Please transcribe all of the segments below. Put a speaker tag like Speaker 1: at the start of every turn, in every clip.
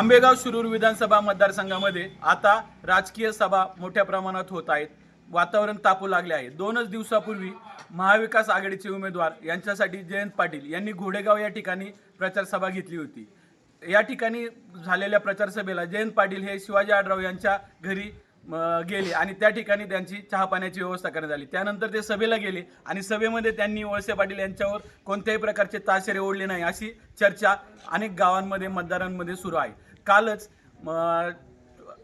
Speaker 1: आंबेगाव शिरूर विधानसभा मतदारसंघामध्ये आता राजकीय सभा मोठ्या प्रमाणात होत आहेत. वातावरण तापू लागले आहे. दोनच दिवसापूर्वी महाविकास आघाडीचे उमेदवार यांच्यासाठी जयंत पाटील यांनी घोडेगाव या ठिकाणी प्रचारसभा घेतली होती. या ठिकाणी झालेल्या प्रचारसभेला जयंत पाटील हे शिवाजी आडराव यांच्या घरी गेले आणि त्या ठिकाणी त्यांची चहापाण्याची व्यवस्था करण्यात आली. त्यानंतर ते सभेला गेले आणि सभेमध्ये त्यांनी वळसे पाटील यांच्यावर कोणत्याही प्रकारचे ताशेरे ओढले नाही अशी चर्चा अनेक गावांमध्ये मतदारांमध्ये सुरू आहे. कालच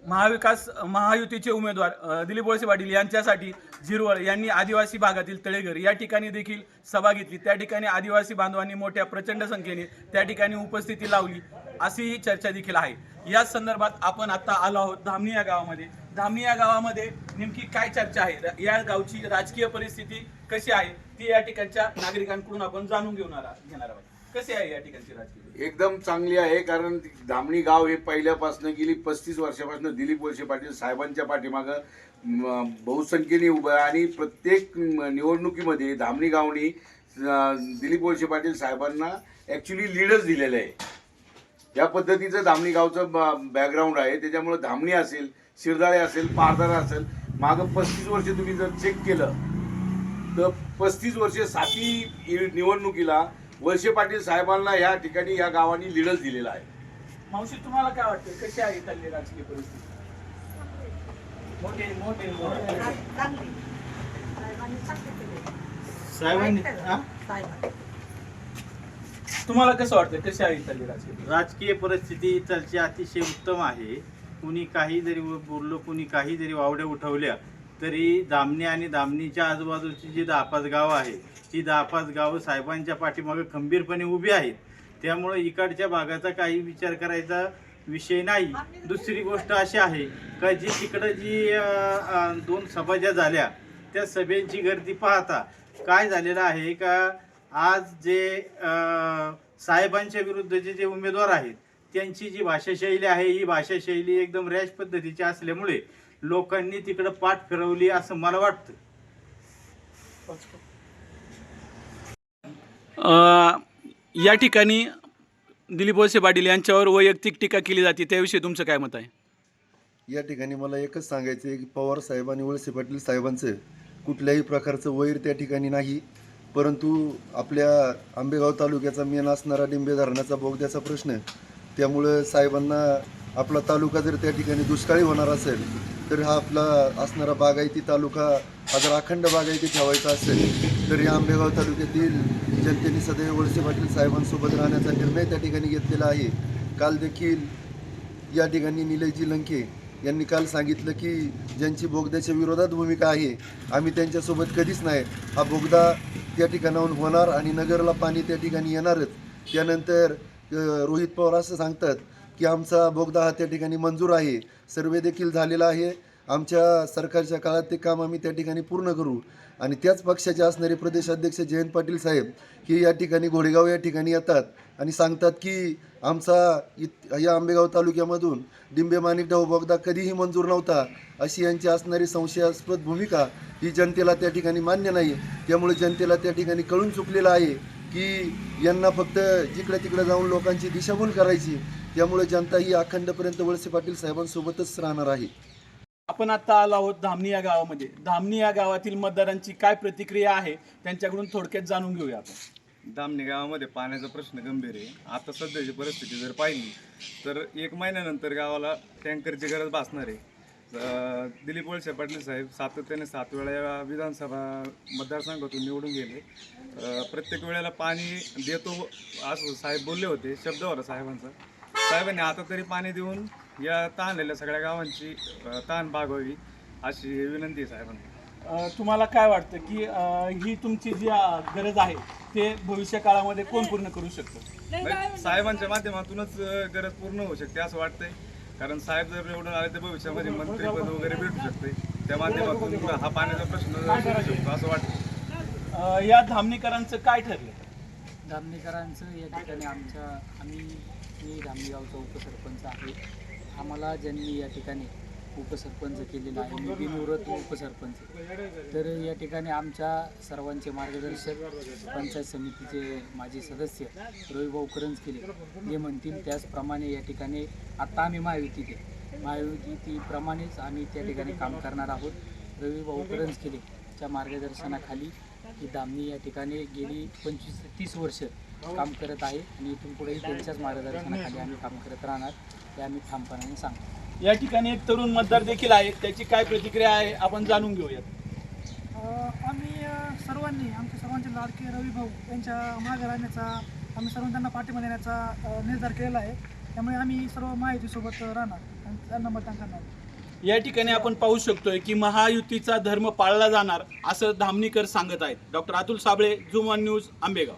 Speaker 1: महाविकास महायुतीचे उमेदवार दिलीप वळसे पाटील यांच्यासाठी झिरवळ यांनी आदिवासी भागातील तळेघर या ठिकाणी देखील सभा घेतली. त्या ठिकाणी आदिवासी बांधवांनी मोठ्या प्रचंड संख्येने त्या ठिकाणी उपस्थिती लावली अशी ही चर्चा देखील आहे. याच संदर्भात आपण आता आलो आहोत धामणी या गावामध्ये. धामणी या गावामध्ये नेमकी काय चर्चा आहे? या गावची राजकीय परिस्थिती कशी आहे? ती या ठिकाणच्या नागरिकांकडून आपण जाणून घेणार घेणार आहोत. कशी आहे या ठिकाणची राजकीय
Speaker 2: एकदम चांगली आहे कारण धामणी गाव हे पहिल्यापासून गेली पस्तीस वर्षापासून दिलीप वळसे पाटील साहेबांच्या पाठीमागं म, बहुसंख्येने उभं आहे आणि प्रत्येक म, निवडणुकीमध्ये धामणी गावनी अं, दिलीप वळसे पाटील साहेबांना ॲक्च्युली लीडच दिलेलं आहे. या पद्धतीचं धामणी गावचं बॅकग्राऊंड आहे. त्याच्यामुळे धामणी असेल शिरदाळे असेल पारदारा असेल मागं पस्तीस वर्ष तुम्ही जर चेक केलं तर पस्तीस वर्षे साती निवडणुकीला वळसे पाटील साहेबांना या ठिकाणी या गावाने लीडच दिलेला आहे
Speaker 1: मावशी तुम्हाला काय वाटतं कशी आहे इथली राजकीय परिस्थिती मोठे मोठे मोठे.
Speaker 3: चांगली साहेबांनी चांगली केली.
Speaker 1: साहेबांनी हा?
Speaker 3: साहेबांनी.
Speaker 1: तुम्हाला कसं वाटतं कशी आहे इथली राजकीय परिस्थिती?
Speaker 4: राजकीय परिस्थिती इथलची अतिशय उत्तम आहे कुणी काही जरी बोललो कुणी काही जरी वावड्या उठवल्या तरी दामणी आणि दामणीच्या आजूबाजूची जी दहा पाच गावं आहे ती दहा पाच गावं साहेबांच्या पाठीमागे खंबीरपणे उभी आहेत. त्यामुळे इकडच्या भागाचा काही विचार करायचा विषय नाही. दुसरी गोष्ट अशी आहे का जी तिकडं जी दोन सभा ज्या झाल्या त्या सभेची गर्दी पाहता काय झालेलं आहे का आज जे साहेबांच्या विरुद्धचे जे उमेदवार आहेत त्यांची जी भाषाशैली आहे ही भाषाशैली एकदम रॅश पद्धतीची असल्यामुळे लोकांनी तिकडं पाठ फिरवली असं मला वाटतं.
Speaker 1: या ठिकाणी दिलीप वळसे पाटील यांच्यावर वैयक्तिक टीका केली जाते त्याविषयी तुमचं काय मत आहे?
Speaker 5: या ठिकाणी मला एकच सांगायचं आहे की पवार साहेब आणि वळसे पाटील साहेबांचं कुठल्याही प्रकारचं वैर त्या ठिकाणी नाही परंतु आपल्या आंबेगाव तालुक्याचा मेन असणारा डिंबे धरणाचा बोगद्याचा प्रश्न त्यामुळं साहेबांना आपला तालुका जर त्या ठिकाणी दुष्काळी होणार असेल तर हा आपला असणारा बागायती तालुका हा जर अखंड बागायती ठेवायचा असेल तर या आंबेगाव तालुक्यातील जनतेने सदैव वळसे पाटील साहेबांसोबत राहण्याचा निर्णय त्या ठिकाणी घेतलेला आहे. काल देखील या ठिकाणी निलयजी लंके यांनी काल सांगितलं की ज्यांची बोगद्याच्या विरोधात भूमिका आहे आम्ही त्यांच्यासोबत कधीच नाही. हा बोगदा त्या ठिकाणाहून होणार आणि नगरला पाणी त्या ठिकाणी येणारच. त्यानंतर रोहित पवार असं सांगतात की आमचा बोगदा हा त्या ठिकाणी मंजूर आहे. सर्वे देखील झालेला आहे. आमच्या सरकारच्या काळात ते काम आम्ही त्या ठिकाणी पूर्ण करू. आणि त्याच पक्षाचे असणारे प्रदेशाध्यक्ष जयंत पाटील साहेब हे या ठिकाणी घोडेगाव या ठिकाणी येतात आणि सांगतात की आमचा इत या आंबेगाव तालुक्यामधून डिंबे माणिकडाव बोगदा कधीही मंजूर नव्हता अशी यांची असणारी संशयास्पद भूमिका ही जनतेला त्या ठिकाणी मान्य नाही. त्यामुळे जनतेला त्या ठिकाणी कळून चुकलेलं आहे की यांना फक्त जिकडे तिकडे जाऊन लोकांची दिशाभूल करायची त्यामुळे जनता ही अखंडपर्यंत वळसे पाटील साहेबांसोबतच राहणार आहे.
Speaker 1: आपण आता आलो आहोत धामणी या गावामध्ये. धामणी या गावातील मतदारांची काय प्रतिक्रिया आहे त्यांच्याकडून थोडक्यात जाणून घेऊया आपण.
Speaker 6: दामणी गावामध्ये पाण्याचा प्रश्न गंभीर आहे. आता सध्याची परिस्थिती जर पाहिली तर एक महिन्यानंतर गावाला टँकरची गरज भासणार आहे. अं, दिलीप वळसे पाटील साहेब सातत्याने सात वेळा या विधानसभा मतदारसंघातून निवडून गेले. अं, प्रत्येक वेळेला पाणी देतो असं साहेब बोलले होते शब्द साहेबांचा. साहेबांनी आता तरी पाणी देऊन या ताणलेल्या सगळ्या गावांची अं, ताण भागवावी अशी विनंती आहे साहेबांना.
Speaker 1: अ, तुम्हाला काय वाटतं की अ, ही तुमची जी अ, गरज आहे ते भविष्य काळामध्ये कोण पूर्ण करू शकतं?
Speaker 6: नाही, साहेबांच्या माध्यमातूनच अ, गरज पूर्ण होऊ शकते असं वाटतंय. कारण साहेब जर निवडून आले तर भविष्यामध्ये मंत्रीपद वगैरे भेटू शकते. त्या माध्यमातून हा पाण्याचा प्रश्न सुटू शकतो असं वाटतं
Speaker 1: अ, या धामणीकरांचं काय ठरलं?
Speaker 7: धामणेकरांचं या ठिकाणी आमच्या आम्ही मी धामणेगावचा उपसरपंच आहे. आम्हाला ज्यांनी या ठिकाणी उपसरपंच केलेला आहे मी बिनविरोध उपसरपंच तर या ठिकाणी आमच्या सर्वांचे मार्गदर्शक पंचायत समितीचे माजी सदस्य रविभाऊ करंजकिले जे म्हणतील त्याचप्रमाणे या ठिकाणी आत्ता आम्ही महायुतीत महायुतीप्रमाणेच आम्ही त्या ठिकाणी काम करणार आहोत. रविभाऊ करंजकिलेच्या मार्गदर्शनाखाली ही दामणी या ठिकाणी गेली पंचवीस ते तीस वर्ष काम करत आहे आणि इथून पुढेही त्यांच्याच मार्गदर्शनाखाली आम्ही काम करत राहणार हे आम्ही ठामपणाने सांगतो.
Speaker 1: या ठिकाणी एक तरुण मतदार देखील आहे. त्याची काय प्रतिक्रिया आहे आपण जाणून घेऊयात.
Speaker 8: आम्ही सर्वांनी आमच्या सर्वांचे लाडके रवी भाऊ यांच्या मागे राहण्याचा आम्ही सर्व त्यांना पाठिंबा देण्याचा निर्धार केलेला आहे. त्यामुळे आम्ही सर्व माहितीसोबत राहणार आणि त्यांना मतदान करणार.
Speaker 1: या ठिकाणी आपण पाहू शकतोय की महायुतीचा धर्म पाळला जाणार असं धामणीकर सांगत आहेत. डॉक्टर अतुल साबळे जुमन न्यूज आंबेगाव.